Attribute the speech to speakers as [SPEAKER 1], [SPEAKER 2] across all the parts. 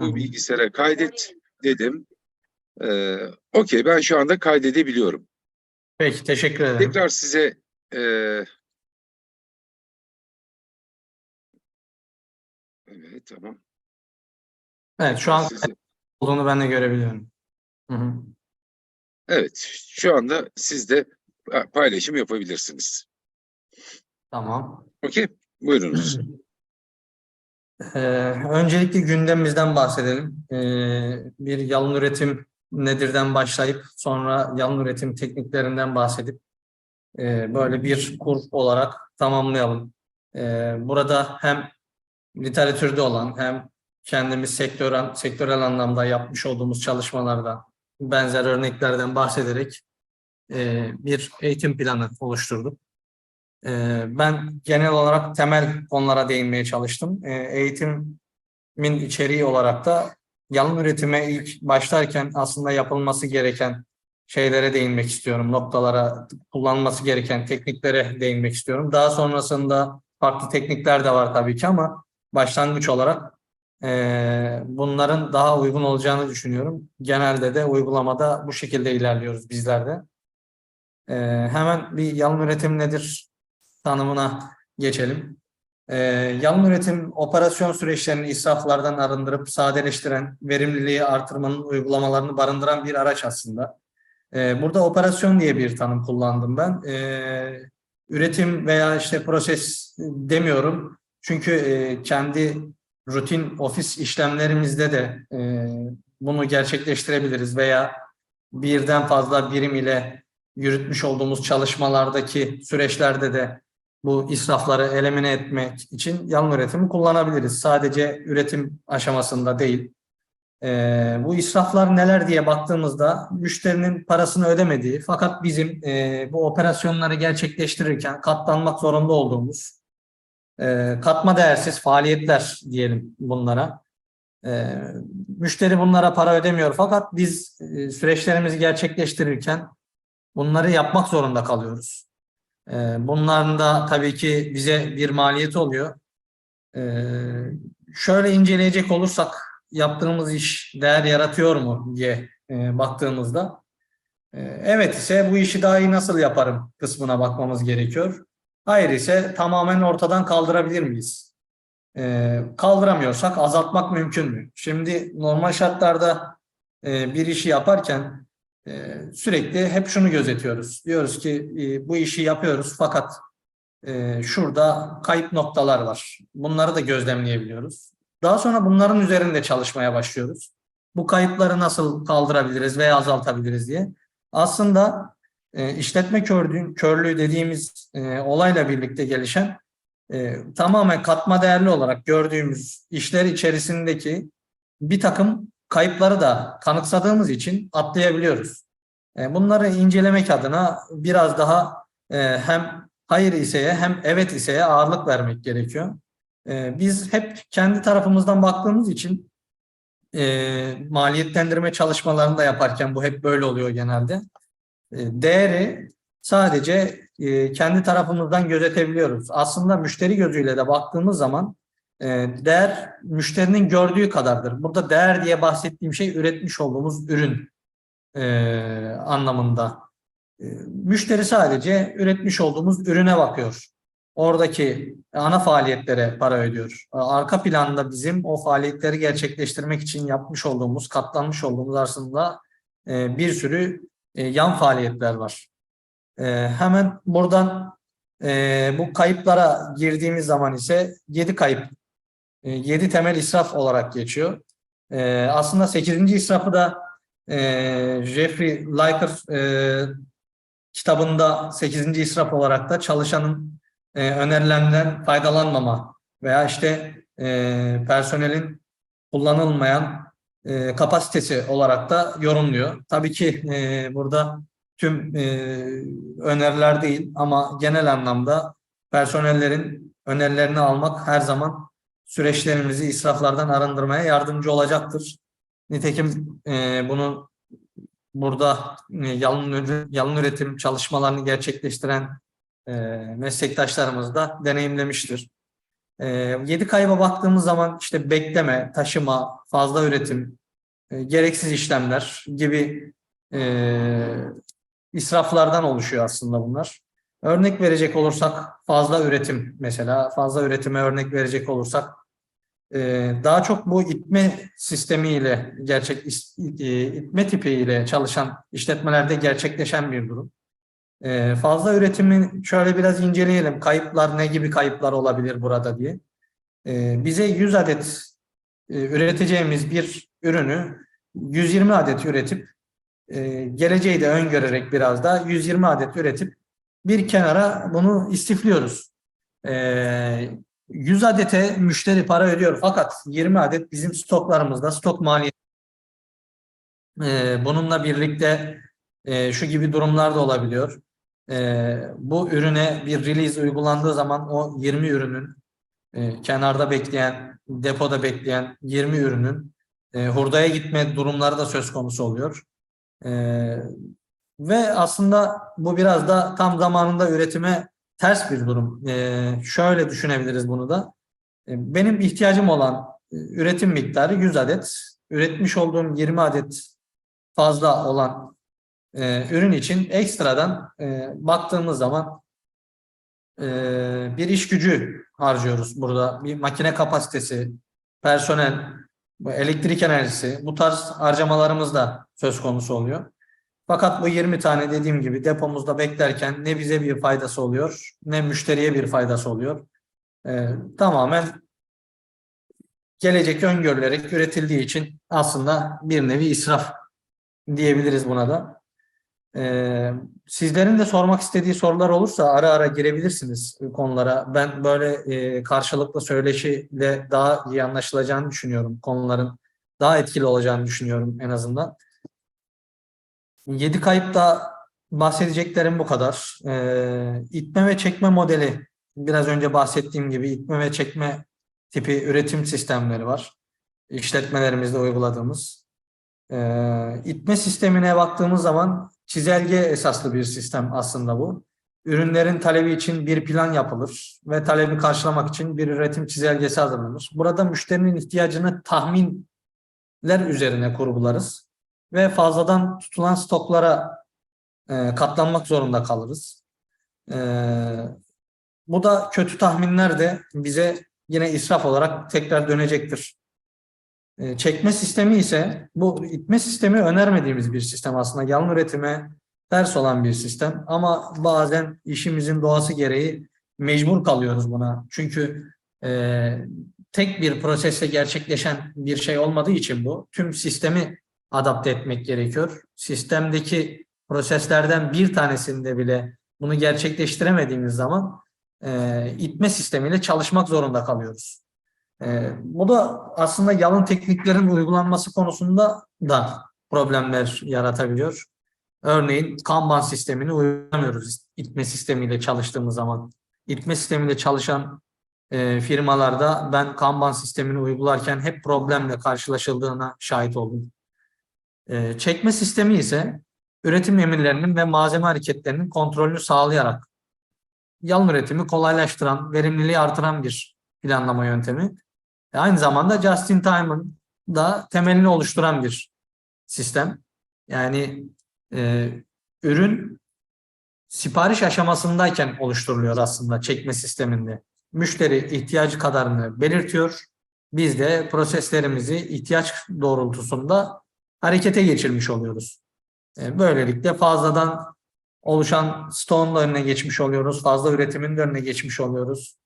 [SPEAKER 1] Bu bilgisayara kaydet dedim. Ee, Okey ben şu anda kaydedebiliyorum.
[SPEAKER 2] Peki teşekkür ederim.
[SPEAKER 1] Tekrar size e, Evet tamam.
[SPEAKER 2] Evet şu an
[SPEAKER 1] Size-
[SPEAKER 2] olduğunu ben de görebiliyorum. Hı hı.
[SPEAKER 1] evet şu anda siz de pa- paylaşım yapabilirsiniz.
[SPEAKER 2] Tamam.
[SPEAKER 1] Okey buyurunuz.
[SPEAKER 2] Ee, öncelikle gündemimizden bahsedelim. Ee, bir yalın üretim nedirden başlayıp sonra yalın üretim tekniklerinden bahsedip e, böyle bir kur olarak tamamlayalım. Ee, burada hem literatürde olan hem kendimiz sektörel, sektörel anlamda yapmış olduğumuz çalışmalardan benzer örneklerden bahsederek e, bir eğitim planı oluşturduk. Ee, Ben genel olarak temel konulara değinmeye çalıştım. Ee, Eğitimin içeriği olarak da yalın üretime ilk başlarken aslında yapılması gereken şeylere değinmek istiyorum. Noktalara, kullanılması gereken tekniklere değinmek istiyorum. Daha sonrasında farklı teknikler de var tabii ki ama başlangıç olarak eee, bunların daha uygun olacağını düşünüyorum. Genelde de uygulamada bu şekilde ilerliyoruz bizler de. Eee, hemen bir yalın üretim nedir tanımına geçelim. Ee, yalın üretim operasyon süreçlerini israflardan arındırıp sadeleştiren, verimliliği artırmanın uygulamalarını barındıran bir araç aslında. Ee, burada operasyon diye bir tanım kullandım ben. Ee, üretim veya işte proses demiyorum. Çünkü e, kendi rutin ofis işlemlerimizde de e, bunu gerçekleştirebiliriz veya birden fazla birim ile yürütmüş olduğumuz çalışmalardaki süreçlerde de bu israfları elimine etmek için yalın üretimi kullanabiliriz. Sadece üretim aşamasında değil. Ee, bu israflar neler diye baktığımızda müşterinin parasını ödemediği fakat bizim e, bu operasyonları gerçekleştirirken katlanmak zorunda olduğumuz e, katma değersiz faaliyetler diyelim bunlara. E, müşteri bunlara para ödemiyor fakat biz e, süreçlerimizi gerçekleştirirken bunları yapmak zorunda kalıyoruz. Ee, Bunların da tabii ki bize bir maliyeti oluyor. Ee, Şöyle inceleyecek olursak yaptığımız iş değer yaratıyor mu diye e, baktığımızda e, evet ise bu işi daha iyi nasıl yaparım kısmına bakmamız gerekiyor. Hayır ise tamamen ortadan kaldırabilir miyiz? Ee, Kaldıramıyorsak azaltmak mümkün mü? Şimdi normal şartlarda e, bir işi yaparken ee, sürekli hep şunu gözetiyoruz. Diyoruz ki e, bu işi yapıyoruz fakat e, şurada kayıp noktalar var. Bunları da gözlemleyebiliyoruz. Daha sonra bunların üzerinde çalışmaya başlıyoruz. Bu kayıpları nasıl kaldırabiliriz veya azaltabiliriz diye. Aslında e, işletme körlüğü, dediğimiz e, olayla birlikte gelişen tamamen katma değerli olarak gördüğümüz işler içerisindeki bir takım kayıpları da kanıksadığımız için atlayabiliyoruz. E, Bunları incelemek adına biraz daha e, hem hayır iseye hem evet iseye ağırlık vermek gerekiyor. E, Biz hep kendi tarafımızdan baktığımız için maliyetlendirme çalışmalarını da yaparken bu hep böyle oluyor genelde. Değeri sadece kendi tarafımızdan gözetebiliyoruz. Aslında müşteri gözüyle de baktığımız zaman değer müşterinin gördüğü kadardır. Burada değer diye bahsettiğim şey üretmiş olduğumuz ürün e, anlamında. E, müşteri sadece üretmiş olduğumuz ürüne bakıyor. Oradaki ana faaliyetlere para ödüyor. Arka planda bizim o faaliyetleri gerçekleştirmek için yapmış olduğumuz, katlanmış olduğumuz aslında e, bir sürü yan faaliyetler var. Hemen buradan bu kayıplara girdiğimiz zaman ise 7 kayıp 7 temel israf olarak geçiyor. E, aslında 8. israfı da e, Jeffrey Liker e, kitabında 8. israf olarak da çalışanın e, önerilerinden faydalanmama veya işte personelin kullanılmayan kapasitesi olarak da yorumluyor. Tabii ki burada tüm e, öneriler değil ama genel anlamda personellerin önerilerini almak her zaman süreçlerimizi israflardan arındırmaya yardımcı olacaktır. Nitekim e, bunu burada e, yalın, yalın üretim çalışmalarını gerçekleştiren e, meslektaşlarımız da deneyimlemiştir. E, yedi kayba baktığımız zaman işte bekleme, taşıma, fazla üretim, e, gereksiz işlemler gibi e, israflardan oluşuyor aslında bunlar. Örnek verecek olursak fazla üretim mesela fazla üretime örnek verecek olursak daha çok bu itme sistemiyle gerçek e, itme tipiyle çalışan işletmelerde gerçekleşen bir durum. E, fazla üretimi şöyle biraz inceleyelim. Kayıplar ne gibi kayıplar olabilir burada diye. E, bize 100 adet e, üreteceğimiz bir ürünü 120 adet üretip e, geleceği de öngörerek biraz da 120 adet üretip bir kenara bunu istifliyoruz. E, 100 adete müşteri para ödüyor fakat 20 adet bizim stoklarımızda stok maliyeti. E, bununla birlikte e, şu gibi durumlar da olabiliyor. E, bu ürüne bir release uygulandığı zaman o 20 ürünün e, kenarda bekleyen, depoda bekleyen 20 ürünün e, hurdaya gitme durumları da söz konusu oluyor. E, ve aslında bu biraz da tam zamanında üretime ters bir durum. E, şöyle düşünebiliriz bunu da. E, benim ihtiyacım olan e, üretim miktarı 100 adet. Üretmiş olduğum 20 adet fazla olan e, ürün için ekstradan e, baktığımız zaman bir iş gücü harcıyoruz burada. Bir makine kapasitesi, personel, elektrik enerjisi bu tarz harcamalarımız da söz konusu oluyor. Fakat bu 20 tane dediğim gibi depomuzda beklerken ne bize bir faydası oluyor ne müşteriye bir faydası oluyor. Ee, tamamen gelecek öngörülerek üretildiği için aslında bir nevi israf diyebiliriz buna da. Ee, sizlerin de sormak istediği sorular olursa ara ara girebilirsiniz konulara. Ben böyle e, karşılıklı söyleşiyle daha iyi anlaşılacağını düşünüyorum. Konuların daha etkili olacağını düşünüyorum en azından. Yedi kayıpta bahsedeceklerim bu kadar. Ee, itme ve çekme modeli biraz önce bahsettiğim gibi itme ve çekme tipi üretim sistemleri var. İşletmelerimizde uyguladığımız. Ee, itme sistemine baktığımız zaman çizelge esaslı bir sistem aslında bu. Ürünlerin talebi için bir plan yapılır ve talebi karşılamak için bir üretim çizelgesi hazırlanır. Burada müşterinin ihtiyacını tahminler üzerine kurgularız ve fazladan tutulan stoklara e, katlanmak zorunda kalırız. E, bu da kötü tahminler de bize yine israf olarak tekrar dönecektir. E, çekme sistemi ise bu itme sistemi önermediğimiz bir sistem aslında. Yalın üretime ters olan bir sistem ama bazen işimizin doğası gereği mecbur kalıyoruz buna. Çünkü e, tek bir prosesle gerçekleşen bir şey olmadığı için bu tüm sistemi adapte etmek gerekiyor. Sistemdeki proseslerden bir tanesinde bile bunu gerçekleştiremediğimiz zaman e, itme sistemiyle çalışmak zorunda kalıyoruz. E, bu da aslında yalın tekniklerin uygulanması konusunda da problemler yaratabiliyor. Örneğin Kanban sistemini uygulamıyoruz itme sistemiyle çalıştığımız zaman. İtme sistemiyle çalışan e, firmalarda ben Kanban sistemini uygularken hep problemle karşılaşıldığına şahit oldum. E, çekme sistemi ise üretim emirlerinin ve malzeme hareketlerinin kontrolünü sağlayarak yalın üretimi kolaylaştıran, verimliliği artıran bir planlama yöntemi. E, aynı zamanda just in time'ın da temelini oluşturan bir sistem. Yani e, ürün sipariş aşamasındayken oluşturuluyor aslında çekme sisteminde. Müşteri ihtiyacı kadarını belirtiyor. Biz de proseslerimizi ihtiyaç doğrultusunda harekete geçirmiş oluyoruz. E, böylelikle fazladan oluşan stoğun önüne geçmiş oluyoruz. Fazla üretimin de önüne geçmiş oluyoruz.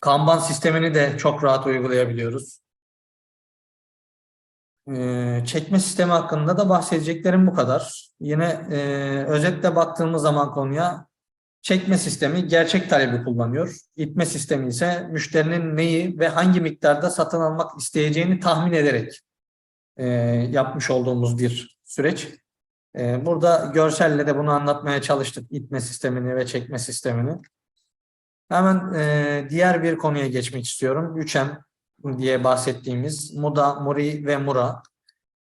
[SPEAKER 2] Kanban sistemini de çok rahat uygulayabiliyoruz. Ee, çekme sistemi hakkında da bahsedeceklerim bu kadar. Yine e, özetle baktığımız zaman konuya çekme sistemi gerçek talebi kullanıyor. İtme sistemi ise müşterinin neyi ve hangi miktarda satın almak isteyeceğini tahmin ederek e, yapmış olduğumuz bir süreç. E, burada görselle de bunu anlatmaya çalıştık. İtme sistemini ve çekme sistemini. Hemen e, diğer bir konuya geçmek istiyorum. 3M diye bahsettiğimiz Muda, Muri ve Mura.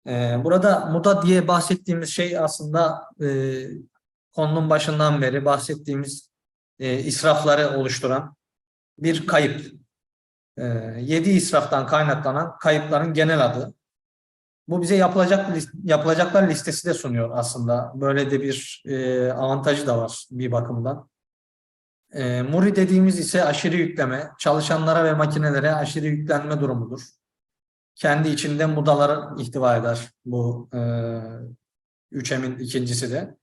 [SPEAKER 2] E, burada Muda diye bahsettiğimiz şey aslında e, konunun başından beri bahsettiğimiz e, israfları oluşturan bir kayıp. Ee, yedi israftan kaynaklanan kayıpların genel adı. Bu bize yapılacak yapılacaklar listesi de sunuyor aslında. Böyle de bir e, avantajı da var bir bakımdan. E, Muri dediğimiz ise aşırı yükleme, çalışanlara ve makinelere aşırı yüklenme durumudur. Kendi içinde mudaları ihtiva eder bu e, üçemin ikincisi de.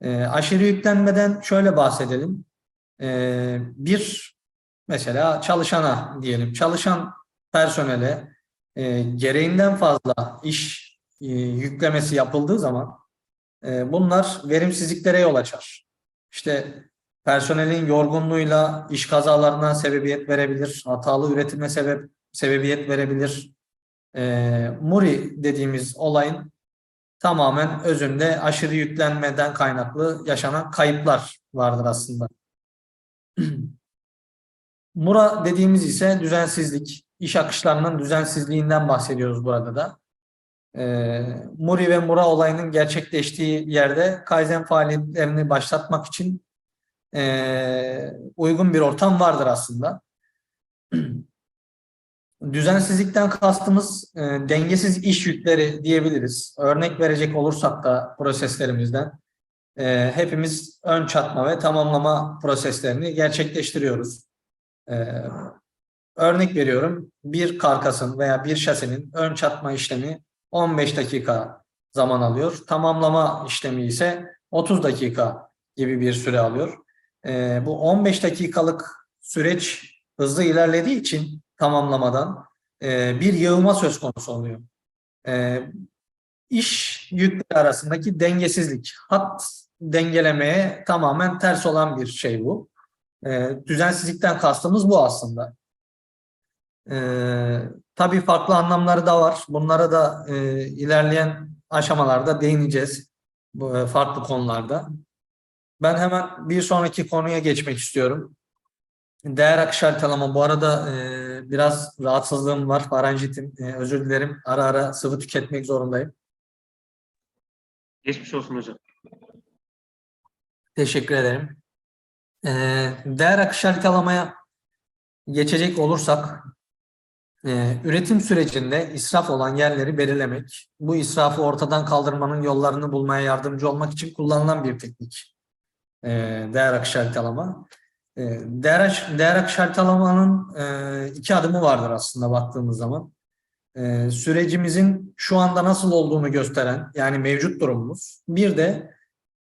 [SPEAKER 2] E, aşırı yüklenmeden şöyle bahsedelim. E, bir mesela çalışana diyelim, çalışan personele e, gereğinden fazla iş e, yüklemesi yapıldığı zaman e, bunlar verimsizliklere yol açar. İşte personelin yorgunluğuyla iş kazalarına sebebiyet verebilir, hatalı üretime sebep sebebiyet verebilir. E, Muri dediğimiz olayın tamamen özünde aşırı yüklenmeden kaynaklı yaşanan kayıplar vardır aslında. Mura dediğimiz ise düzensizlik, iş akışlarının düzensizliğinden bahsediyoruz burada da. Ee, Muri ve Mura olayının gerçekleştiği yerde Kaizen faaliyetlerini başlatmak için ee, uygun bir ortam vardır aslında. Düzensizlikten kastımız e, dengesiz iş yükleri diyebiliriz. Örnek verecek olursak da proseslerimizden e, hepimiz ön çatma ve tamamlama proseslerini gerçekleştiriyoruz. Ee, örnek veriyorum bir karkasın veya bir şasinin ön çatma işlemi 15 dakika zaman alıyor. Tamamlama işlemi ise 30 dakika gibi bir süre alıyor. Ee, bu 15 dakikalık süreç hızlı ilerlediği için tamamlamadan e, bir yığılma söz konusu oluyor. E, iş yükleri arasındaki dengesizlik, hat dengelemeye tamamen ters olan bir şey bu. E, düzensizlikten kastımız bu aslında. E, tabii farklı anlamları da var. Bunlara da e, ilerleyen aşamalarda değineceğiz. Bu e, farklı konularda. Ben hemen bir sonraki konuya geçmek istiyorum. Değer akış haritalama. Bu arada e, biraz rahatsızlığım var. Faranjitim. E, özür dilerim. Ara ara sıvı tüketmek zorundayım.
[SPEAKER 3] Geçmiş olsun hocam.
[SPEAKER 2] Teşekkür ederim. E, değer akış haritalamaya geçecek olursak e, üretim sürecinde israf olan yerleri belirlemek, bu israfı ortadan kaldırmanın yollarını bulmaya yardımcı olmak için kullanılan bir teknik. E, değer akış haritalama. E, değer, değer akış haritalamanın e, iki adımı vardır aslında baktığımız zaman. E, sürecimizin şu anda nasıl olduğunu gösteren yani mevcut durumumuz. Bir de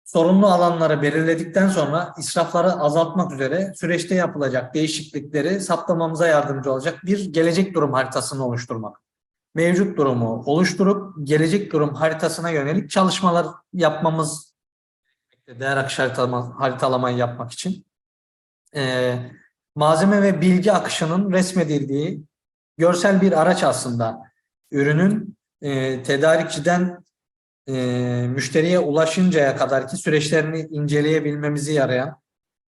[SPEAKER 2] sorunlu alanları belirledikten sonra israfları azaltmak üzere süreçte yapılacak değişiklikleri saptamamıza yardımcı olacak bir gelecek durum haritasını oluşturmak. Mevcut durumu oluşturup gelecek durum haritasına yönelik çalışmalar yapmamız değer akış haritalama, haritalamayı yapmak için. Ee, malzeme ve bilgi akışının resmedildiği görsel bir araç aslında. Ürünün e, tedarikçiden e, müşteriye ulaşıncaya kadarki süreçlerini inceleyebilmemizi yarayan,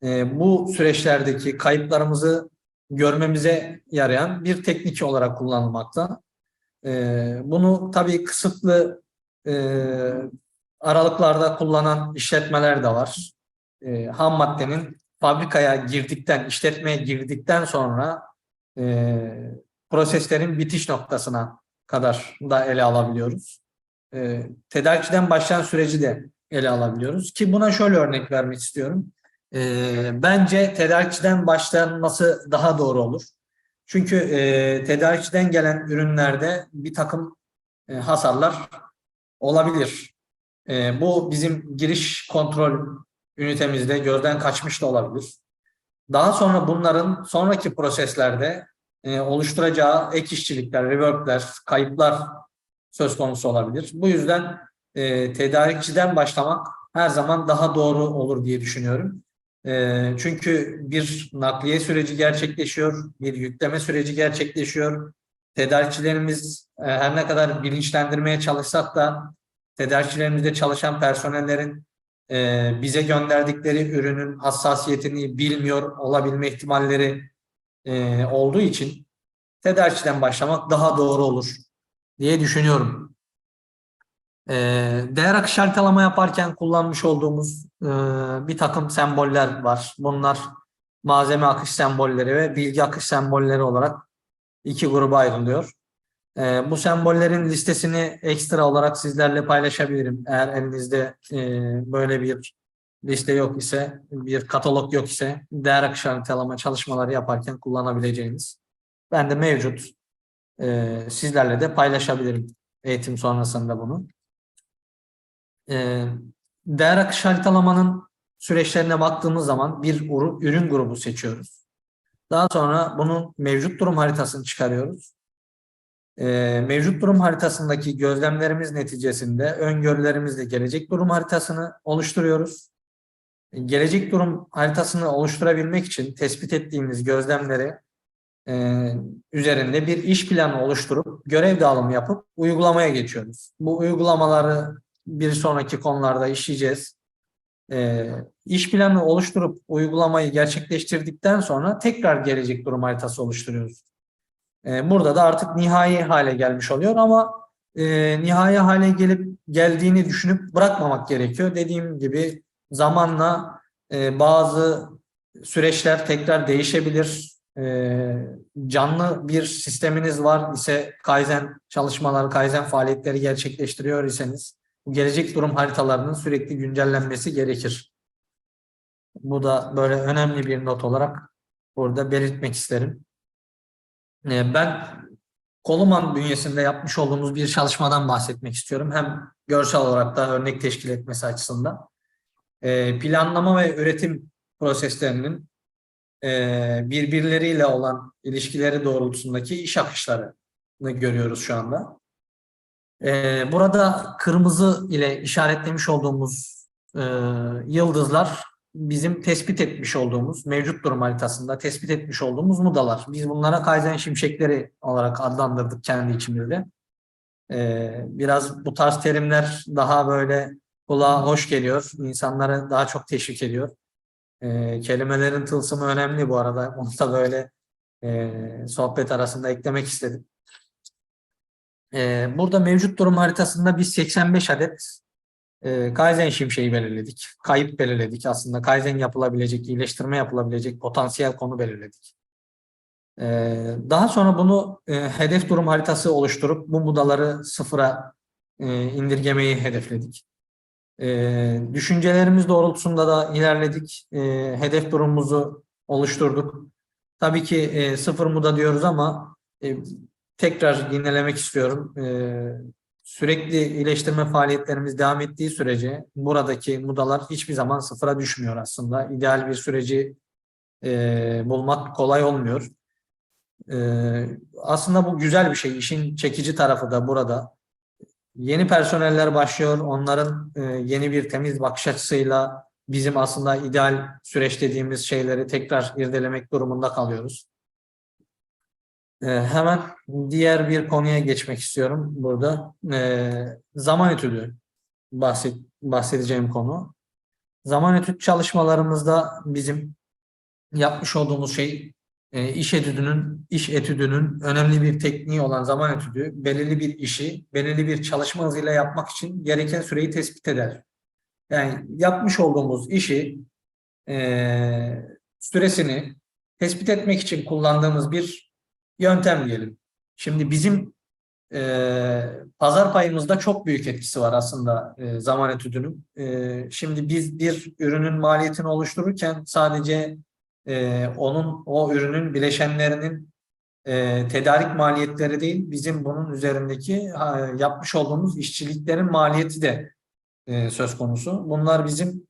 [SPEAKER 2] e, bu süreçlerdeki kayıplarımızı görmemize yarayan bir teknik olarak kullanılmakta. E, bunu tabii kısıtlı e, aralıklarda kullanan işletmeler de var. E, ham maddenin fabrikaya girdikten, işletmeye girdikten sonra e, proseslerin bitiş noktasına kadar da ele alabiliyoruz e, tedarikçiden başlayan süreci de ele alabiliyoruz. Ki buna şöyle örnek vermek istiyorum. E, bence tedarikçiden başlanması daha doğru olur. Çünkü e, tedarikçiden gelen ürünlerde bir takım e, hasarlar olabilir. E, bu bizim giriş kontrol ünitemizde gözden kaçmış da olabilir. Daha sonra bunların sonraki proseslerde e, oluşturacağı ek işçilikler, reworkler, kayıplar söz konusu olabilir. Bu yüzden e, tedarikçiden başlamak her zaman daha doğru olur diye düşünüyorum. E, çünkü bir nakliye süreci gerçekleşiyor, bir yükleme süreci gerçekleşiyor. Tedarikçilerimiz e, her ne kadar bilinçlendirmeye çalışsak da tedarikçilerimizde çalışan personellerin e, bize gönderdikleri ürünün hassasiyetini bilmiyor olabilme ihtimalleri e, olduğu için tedarikçiden başlamak daha doğru olur diye düşünüyorum. Ee, değer akış haritalama yaparken kullanmış olduğumuz e, bir takım semboller var. Bunlar malzeme akış sembolleri ve bilgi akış sembolleri olarak iki gruba ayrılıyor. Ee, bu sembollerin listesini ekstra olarak sizlerle paylaşabilirim. Eğer elinizde e, böyle bir liste yok ise, bir katalog yok ise değer akış haritalama çalışmaları yaparken kullanabileceğiniz. Ben de mevcut. Ee, sizlerle de paylaşabilirim eğitim sonrasında bunu. Ee, değer akış haritalamanın süreçlerine baktığımız zaman bir ürün grubu seçiyoruz. Daha sonra bunun mevcut durum haritasını çıkarıyoruz. Ee, mevcut durum haritasındaki gözlemlerimiz neticesinde öngörülerimizle gelecek durum haritasını oluşturuyoruz. Gelecek durum haritasını oluşturabilmek için tespit ettiğimiz gözlemleri e, üzerinde bir iş planı oluşturup görev dağılımı yapıp uygulamaya geçiyoruz. Bu uygulamaları bir sonraki konularda işleyeceğiz. E, iş planı oluşturup uygulamayı gerçekleştirdikten sonra tekrar gelecek durum haritası oluşturuyoruz. E, burada da artık nihai hale gelmiş oluyor ama e, nihai hale gelip geldiğini düşünüp bırakmamak gerekiyor. Dediğim gibi zamanla e, bazı süreçler tekrar değişebilir. E, canlı bir sisteminiz var ise Kaizen çalışmaları, Kaizen faaliyetleri gerçekleştiriyor iseniz gelecek durum haritalarının sürekli güncellenmesi gerekir. Bu da böyle önemli bir not olarak burada belirtmek isterim. E, ben Koluman bünyesinde yapmış olduğumuz bir çalışmadan bahsetmek istiyorum. Hem görsel olarak da örnek teşkil etmesi açısından. E, planlama ve üretim proseslerinin birbirleriyle olan ilişkileri doğrultusundaki iş akışlarını görüyoruz şu anda. E, burada kırmızı ile işaretlemiş olduğumuz e, yıldızlar bizim tespit etmiş olduğumuz mevcut durum haritasında tespit etmiş olduğumuz mudalar. Biz bunlara Kaizen şimşekleri olarak adlandırdık kendi içimizde. E, biraz bu tarz terimler daha böyle kulağa hoş geliyor. İnsanları daha çok teşvik ediyor. E, kelimelerin tılsımı önemli bu arada. Onu da böyle e, sohbet arasında eklemek istedim. E, burada mevcut durum haritasında biz 85 adet e, Kaizen şimşeği belirledik. Kayıp belirledik aslında. Kaizen yapılabilecek, iyileştirme yapılabilecek potansiyel konu belirledik. E, daha sonra bunu e, hedef durum haritası oluşturup bu mudaları sıfıra e, indirgemeyi hedefledik. E, düşüncelerimiz doğrultusunda da ilerledik. E, hedef durumumuzu oluşturduk. Tabii ki e, sıfır muda diyoruz ama e, tekrar yinelemek istiyorum. E, sürekli iyileştirme faaliyetlerimiz devam ettiği sürece buradaki mudalar hiçbir zaman sıfıra düşmüyor aslında. İdeal bir süreci e, bulmak kolay olmuyor. E, aslında bu güzel bir şey. İşin çekici tarafı da burada. Yeni personeller başlıyor. Onların e, yeni bir temiz bakış açısıyla bizim aslında ideal süreç dediğimiz şeyleri tekrar irdelemek durumunda kalıyoruz. E, hemen diğer bir konuya geçmek istiyorum burada. E, zaman etüdü bahsedeceğim konu. Zaman etüt çalışmalarımızda bizim yapmış olduğumuz şey e, iş etüdünün iş etüdünün önemli bir tekniği olan zaman etüdü belirli bir işi belirli bir çalışma hızıyla yapmak için gereken süreyi tespit eder. Yani yapmış olduğumuz işi e, süresini tespit etmek için kullandığımız bir yöntem diyelim. Şimdi bizim e, pazar payımızda çok büyük etkisi var aslında e, zaman etüdünün. E, şimdi biz bir ürünün maliyetini oluştururken sadece e, onun o ürünün bileşenlerinin e, tedarik maliyetleri değil, bizim bunun üzerindeki ha, yapmış olduğumuz işçiliklerin maliyeti de e, söz konusu. Bunlar bizim